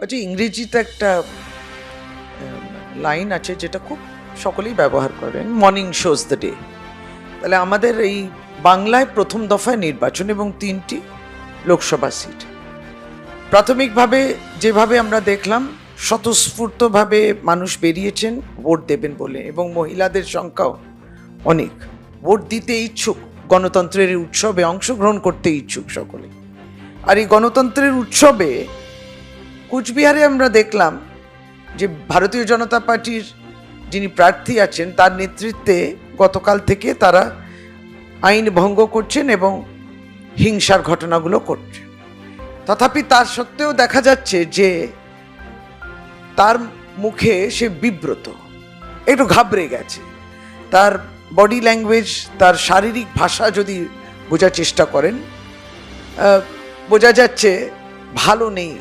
আচ্ছা ইংরেজিতে একটা লাইন আছে যেটা খুব সকলেই ব্যবহার করেন মর্নিং শোজ দ্য ডে তাহলে আমাদের এই বাংলায় প্রথম দফায় নির্বাচন এবং তিনটি লোকসভা সিট। প্রাথমিকভাবে যেভাবে আমরা দেখলাম, স্বতঃস্ফূর্তভাবে মানুষ বেরিয়েছেন, ভোট দেবেন বলে, এবং মহিলাদের সংখ্যাও অনেক। ভোট দিতে ইচ্ছুক, গণতন্ত্রের উৎসবে অংশগ্রহণ করতে ইচ্ছুক সকলে। আর এই গণতন্ত্রের উৎসবে কুচবিহারে আমরা দেখলাম যে ভারতীয় জনতা পার্টির যিনি প্রার্থী আছেন, তার নেতৃত্বে গতকাল থেকে তারা আইন ভঙ্গ করছেন এবং হিংসার ঘটনাগুলো করছেন তথাপি তার সত্ত্বেও দেখা যাচ্ছে যে তার মুখে সে বিব্রত, একটু ঘাবড়ে গেছে। তার বডি ল্যাঙ্গুয়েজ তার শারীরিক ভাষা যদি বোঝার চেষ্টা করেন বোঝা যাচ্ছে ভালো নেই।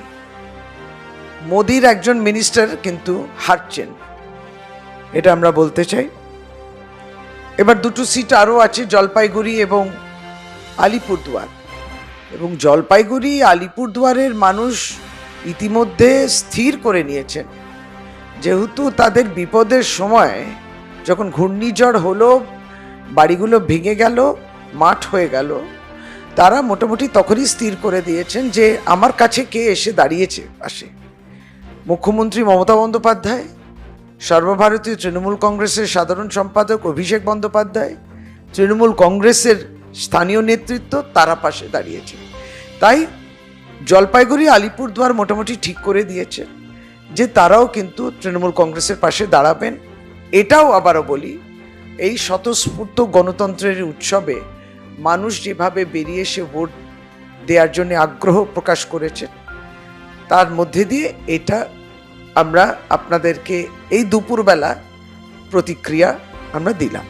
মোদির একজন মিনিস্টার কিন্তু হারছেন এটা আমরা বলতে চাই। এবার দুটো সিট আরও আছে, জলপাইগুড়ি এবং আলিপুরদুয়ার। এবং জলপাইগুড়ি, আলিপুরদুয়ারের মানুষ ইতিমধ্যে স্থির করে নিয়েছেন। যেহেতু তাদের বিপদের সময় যখন ঘূর্ণিঝড় হলো, বাড়িগুলো ভেঙে গেল, মাঠ হয়ে গেল, তারা মোটামুটি তখনই স্থির করে দিয়েছেন যে, আমার কাছে কে এসে দাঁড়িয়েছে পাশে? মুখ্যমন্ত্রী মমতা বন্দ্যোপাধ্যায়, সর্বভারতীয় তৃণমূল কংগ্রেসের সাধারণ সম্পাদক অভিষেক বন্দ্যোপাধ্যায়, তৃণমূল কংগ্রেসের স্থানীয় নেতৃত্ব তারা পাশে দাঁড়িয়েছে। তাই জলপাইগুড়ি, আলিপুরদুয়ার মোটামুটি ঠিক করে দিয়েছে যে তারাও কিন্তু তৃণমূল কংগ্রেসের পাশে দাঁড়াবেন। এটাও আবারও বলি, এই স্বতঃস্ফূর্ত গণতন্ত্রের উৎসবে মানুষ যেভাবে বেরিয়ে এসে ভোট দেওয়ার জন্য আগ্রহ প্রকাশ করেছে, তার মধ্যে দিয়ে এটা আমরা আপনাদেরকে এই দুপুরবেলা প্রতিক্রিয়া আমরা দিলাম।